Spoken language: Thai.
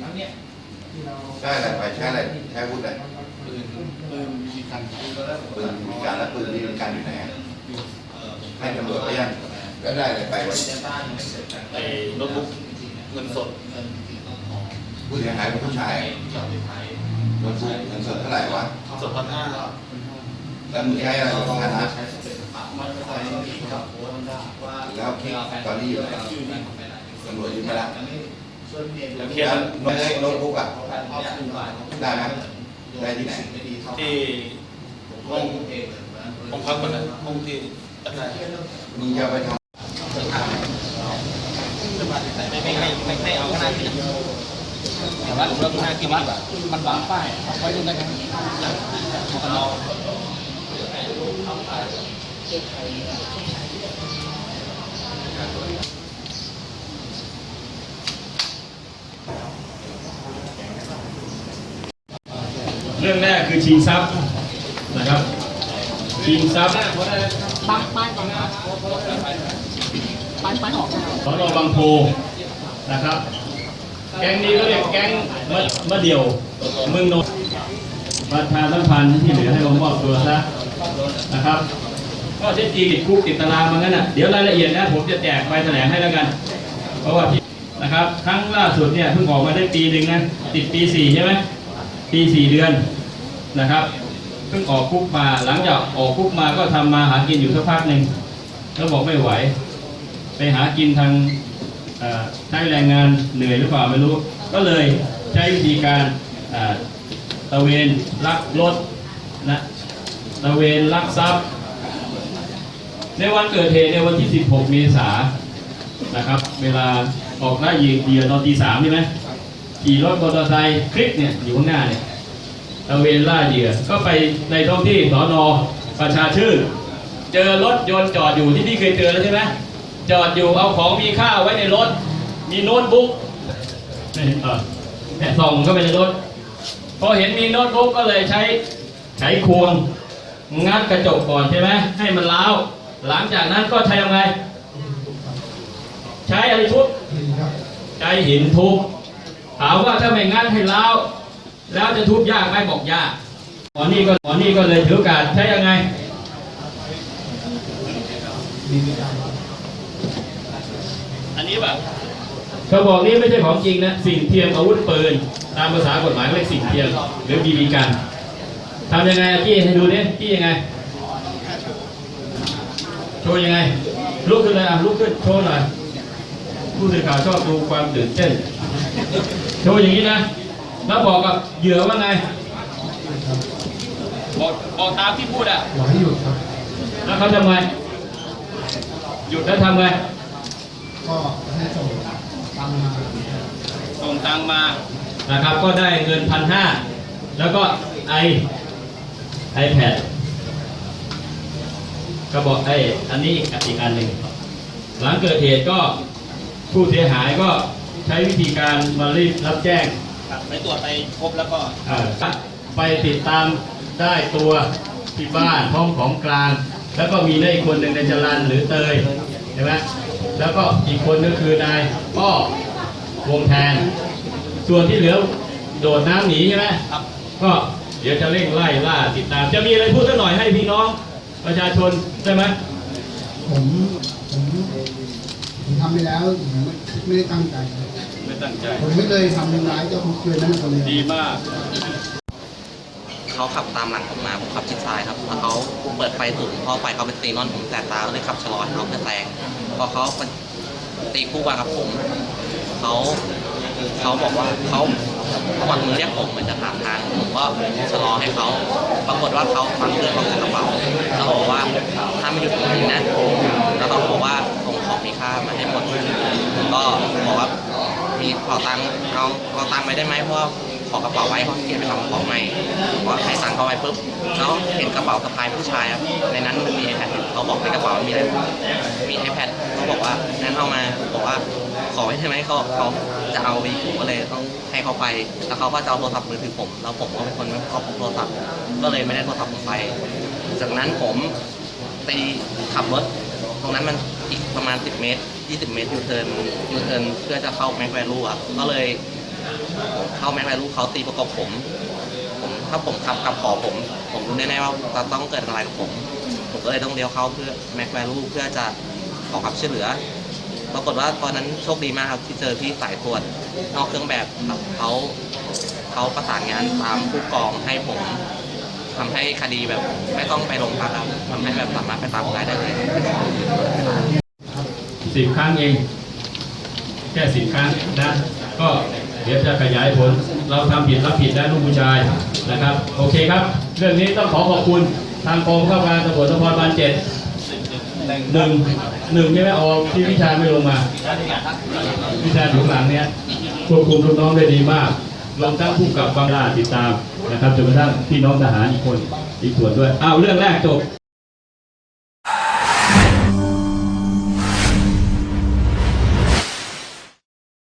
แล้วเนี่ยที่เราใช่อะไรไปใช้อะไรใช้อาวุธอะไรปืนปืนมีกันปืนมีการและปืนที่มีการอยู่ไหนอะให้ตำรวจไปยังแล้วได้อะไรไปวะไอ้โน้ตบุ๊กเงินสดผู้เสียหายเป็นผู้ชายโน้ตบุ๊กเงินสดเท่าไหร่วะสดพันห้าแล้วมึงใช้อะไรของกันนะมันใส่ครับแล้วตอนนี้อยู่ไหนตำรวจยึดมาแล้ว แล้วเคลียแล้วร์โน้ตโน้ตบุ๊กอะได้ไหมได้ที่ไหนที่ห้องห้องพักมันนห้องที่ตั้งแต่มึงจะไปทำไม่ไม่ไม่ไม่เอาขนาดนี้แต่ว่าผมเลือกหน้าที่วัดมันวางป้ายไว้ตรงนั้นกันหมวกกันน็อ รื่องแรกคือชิงทรัพย์นะครับ ชิงทรัพย์ป้ายป้ายก่อนนะครับป้ายป้ายออกนะครับสอนอบางโพนะครับ แก๊งนี้ก็เรียกแก๊งมะมะเดี่ยวมืองนนประชาสัมพันธ์ที่เหลือให้ผมมอบตัวซะนะครับก็เท็จจริงติดคุกติดตารางมางั้นน่ะเดี๋ยวรายละเอียดนะผมจะแจกใบแถลงให้แล้วกัน เพราะว่าพี่นะครับ ครั้งล่าสุดเนี่ยเพิ่งออกมาได้ปีหนึ่งนะติดปีสี่ใช่ไหม ปีสี่เดือนนะครับเพิ่งออกคุกมาหลังจากออกคุกมาก็ทำมาหากินอยู่สักพักหนึ่งแล้วบอกไม่ไหว ไปหากินทางใช้แรงงานเหนื่อยหรือเปล่าไม่รู้ ก็เลยใช้วิธีการตระเวนลักรถนะตระเวนลักทรัพย์ ในวันเกิดเหตุในวันที่ 16 เมษายนนะครับ เวลาออกล่าเยื่อเหยื่อตอนตีสามใช่ไหม ขี่รถมอเตอร์ไซค์คลิกเนี่ยอยู่ข้างหน้าเนี่ยตะเวนล่าเหยื่อก็ไปในท้องที่สอนอประชาชื่นเจอรถยนต์จอดอยู่ที่พี่เคยเจอแล้วใช่ไหมจอดอยู่เอาของมีค่าไว้ในรถ มีโน้ตบุ๊กนี่เนี่ยส่องเข้าไปในรถพอเห็นมีโน้ตบุ๊กก็เลยใช้ไขควงงัดกระจกก่อนใช่ไหมให้มันล้าวหลังจากนั้นก็ใช้ยังไง ใช้อะไรทุบใช้หินทุบ ถามว่าถ้าไม่งัดให้ล้าวแล้วจะทุบยากไหมบอกยากหมอนี่ก็หมอนี่ก็เลยถือโอกาสใช้ยังไงอันนี้แบบกระบอกนี้ไม่ใช่ของจริงนะสิ่งเทียมอาวุธปืน ตามภาษากฎหมายเรียกสิ่งเทียมหรือบีบีกันทำยังไงพี่ให้ดูดิพี่ยังไง โชว์ยังไง ลุกขึ้นเลยอะลุกขึ้นโชว์หน่อยผู้สื่อข่าวชอบดูความตื่นเต้นโชว์อย่างนี้นะ แล้วบอกกับเหยื่อว่าไง บอกบอกตามที่พูดอะขอให้หยุดครับ แล้วเขาทำไง หยุดแล้วทำไง ก็ให้ส่งตังค์มาส่งตังค์มานะครับ ก็ได้เงินพันห้าแล้วก็ไอไอแพดก็บอกไออันนี้อีกอีกอันหนึ่งหลังเกิดเหตุก็ผู้เสียหายก็ ใช้วิธีการมารีบรับแจ้งไปตรวจไปพบแล้วก็เอ่อไปติดตามได้ตัวที่บ้านพร้อมของกลาง แล้วก็มีได้อีกคนหนึ่งในจรันหรือเตยใช่ไหมแล้วก็อีกคนก็คือนายป้อวงแทน ส่วนที่เหลือโดดน้ำหนีใช่ไหม ครับ ก็เดี๋ยวจะเร่งไล่ล่าติดตาม จะมีอะไรพูดสักหน่อยให้พี่น้อง ประชาชนใช่ไหมผมผมผมทำไปแล้วผมไม่ได้ตั้งใจไม่ ตั้งใจ ผมไม่เคยทำร้ายเจ้าของคืนนั้นคนเลยดีมาก เขาขับตามหลังผมมาผมขับชิดซ้ายครับแล้วเขาเปิดไฟสูงพอไฟเขาเป็นซีนอนผมแสบตาก็เลยขับชะลอให้เขาเพื่อแซงพอเขาตีคู่มากับผมเขาเขาบอกว่าเขาเขาวักมือเรียกผมเหมือนจะถามทางผมก็ชะลอให้เขาปรากฏว่าเขาฟังเรื่องออกจากกระเป๋าแล้วบอกว่าถ้าไม่หยุดตรงนี้นะแล้วเขาบอกว่าส่งของมีค่ามาให้หมดผมก็บอกว่า มีขอตังค์เอาเอาตังค์ไปได้ไหมเพราะว่าขอกระเป๋าไว้เพราะเกียรไปทำของใหม่ว่าให้ตังค์เขาไปปุ๊บแล้วเห็นกระเป๋าสะพายผู้ชายครับในนั้นมันมี iPad อยู่เขาบอกในกระเป๋ามันมีอะไรมี iPad เขาบอกว่านั้นเอามาบอกว่าขอให้ใช่ไหมเขาเขาจะเอาไปผมก็เลยต้องให้เขาไปแล้วเขาก็จะเอาโทรศัพท์มือถือผมแล้วผมก็เป็นคนไม่ชอบโทรศัพท์ก็เลยไม่ได้โทรศัพท์ผมไป จากนั้นผมตีขับรถตรงนั้นมันอีกประมาณ 10 เมตร 20 เมตรยูเทิร์นยูเทิร์นเพื่อจะเข้าแม็กแวลูอะก็เลยผมเข้าแม็กแวลูเขาตีประกบผม ผมถ้าผมขับขับขอผม ผมรู้แน่ๆว่าจะต้องเกิดอะไรกับผม ผมก็เลยต้องเลี้ยวเข้าเพื่อแม็กแวลูเพื่อจะขอความช่วยเหลือปรากฏว่าตอนนั้นโชคดีมากครับที่เจอพี่สายตรวจนอกเครื่องแบบครับเขาเขาประสานงานตามผู้กองให้ผมทำให้คดีแบบไม่ต้องไปโรงพักครับทำให้แบบสามารถไปตามคนร้ายได้เลย สิบครั้งเอง แค่สิบครั้งนะ ก็เดี๋ยวจะขยายผล เราทำผิดรับผิดได้ลูกผู้ชายนะครับ โอเคครับ เรื่องนี้ต้องขอขอบคุณทางกองข้าการตำรวจนครบาลเจ็ดหนึ่งหนึ่งใช่ไหมออกที่วิชาไม่ลงมา วิชาอยู่หลังเนี้ยควบคุมลูกน้องได้ดีมากรวมทั้งผู้กับบางราติดตามนะครับจนกระทั่งพี่น้องทหารอีกคนอีกส่วนด้วยอ้าวเรื่องแรกจบ